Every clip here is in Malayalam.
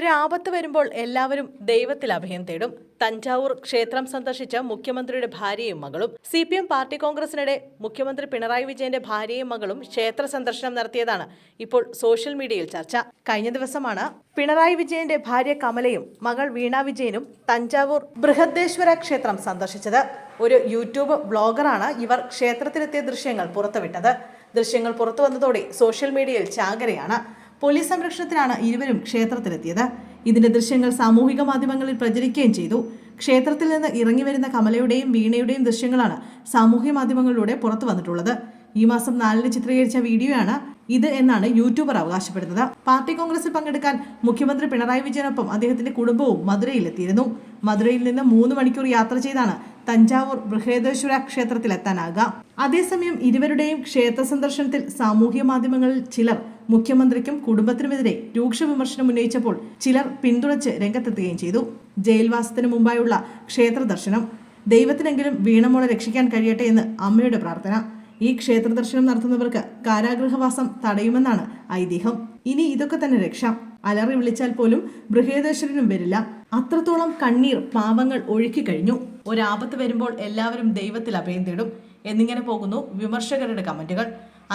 ഒരാപത്ത് വരുമ്പോൾ എല്ലാവരും ദൈവത്തിൽ അഭയം തേടും. തഞ്ചാവൂർ ക്ഷേത്രം സന്ദർശിച്ച മുഖ്യമന്ത്രിയുടെ ഭാര്യയും മകളും സി പി എം പാർട്ടി കോൺഗ്രസിനിടെ മുഖ്യമന്ത്രി പിണറായി വിജയന്റെ ഭാര്യയും മകളും ക്ഷേത്ര സന്ദർശനം നടത്തിയതാണ് ഇപ്പോൾ സോഷ്യൽ മീഡിയയിൽ ചർച്ച. കഴിഞ്ഞ ദിവസമാണ് പിണറായി വിജയന്റെ ഭാര്യ കമലയും മകൾ വീണ വിജയനും തഞ്ചാവൂർ ബൃഹദേശ്വര ക്ഷേത്രം സന്ദർശിച്ചത്. ഒരു യൂട്യൂബ് ബ്ലോഗറാണ് ഇവർ ക്ഷേത്രത്തിലെത്തിയ ദൃശ്യങ്ങൾ പുറത്തുവിട്ടത്. ദൃശ്യങ്ങൾ പുറത്തു വന്നതോടെ സോഷ്യൽ മീഡിയയിൽ ചാകരയാണ്. പോലീസ് സംരക്ഷണത്തിലാണ് ഇരുവരും ക്ഷേത്രത്തിലെത്തിയത്. ഇതിന്റെ ദൃശ്യങ്ങൾ സാമൂഹിക മാധ്യമങ്ങളിൽ പ്രചരിക്കുകയും ചെയ്തു. ക്ഷേത്രത്തിൽ നിന്ന് ഇറങ്ങി വരുന്ന കമലയുടെയും വീണയുടെയും ദൃശ്യങ്ങളാണ് സാമൂഹ്യ മാധ്യമങ്ങളിലൂടെ പുറത്തു വന്നിട്ടുള്ളത്. ഈ മാസം നാലിന് ചിത്രീകരിച്ച വീഡിയോയാണ് ഇത് എന്നാണ് യൂട്യൂബർ അവകാശപ്പെടുന്നത്. പാർട്ടി കോൺഗ്രസിൽ പങ്കെടുക്കാൻ മുഖ്യമന്ത്രി പിണറായി വിജയനൊപ്പം അദ്ദേഹത്തിന്റെ കുടുംബവും മധുരയിലെത്തിയിരുന്നു. മധുരയിൽ നിന്ന് മൂന്ന് മണിക്കൂർ യാത്ര ചെയ്താണ് തഞ്ചാവൂർ ബൃഹേദേശ്വര ക്ഷേത്രത്തിലെത്താനാകുക അതേസമയം ഇരുവരുടെയും ക്ഷേത്ര സന്ദർശനത്തിൽ സാമൂഹ്യ മാധ്യമങ്ങളിൽ ചിലർ മുഖ്യമന്ത്രിക്കും കുടുംബത്തിനുമെതിരെ രൂക്ഷ വിമർശനം ഉന്നയിച്ചപ്പോൾ ചിലർ പിന്തുണച്ച് രംഗത്തെത്തുകയും ചെയ്തു. ജയിൽവാസത്തിന് മുമ്പായുള്ള ക്ഷേത്ര ദർശനം. ദൈവത്തിനെങ്കിലും വീണമോളെ രക്ഷിക്കാൻ കഴിയട്ടെ എന്ന് അമ്മയുടെ പ്രാർത്ഥന. ഈ ക്ഷേത്ര ദർശനം നടത്തുന്നവർക്ക് കാരാഗൃഹവാസം തടയുമെന്നാണ് ഐതിഹ്യം. ഇനി ഇതൊക്കെ തന്നെ രക്ഷ. അലറി വിളിച്ചാൽ പോലും ബൃഹേദേശ്വരനും വരില്ല. അത്രത്തോളം കണ്ണീർ പാവങ്ങൾ ഒഴുക്കി കഴിഞ്ഞു. ഒരാപത്ത് വരുമ്പോൾ എല്ലാവരും ദൈവത്തിൽ അഭയം തേടും. എന്നിങ്ങനെ പോകുന്നു വിമർശകരുടെ കമന്റുകൾ.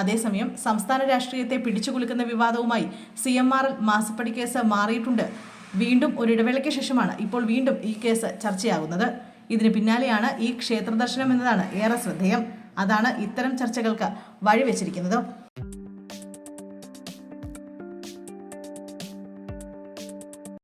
അതേസമയം സംസ്ഥാന രാഷ്ട്രീയത്തെ പിടിച്ചുകുലുക്കുന്ന വിവാദവുമായി സി എം ആർ എൽ മാസപ്പടി കേസ് മാറിയിട്ടുണ്ട്. വീണ്ടും ഒരിടവേളയ്ക്ക് ശേഷമാണ് ഇപ്പോൾ വീണ്ടും ഈ കേസ് ചർച്ചയാകുന്നത്. ഇതിന് പിന്നാലെയാണ് ഈ ക്ഷേത്രദർശനം എന്നതാണ് ഏറെ ശ്രദ്ധേയം. അതാണ് ഇത്തരം ചർച്ചകൾക്ക് വഴിവെച്ചിരിക്കുന്നത്.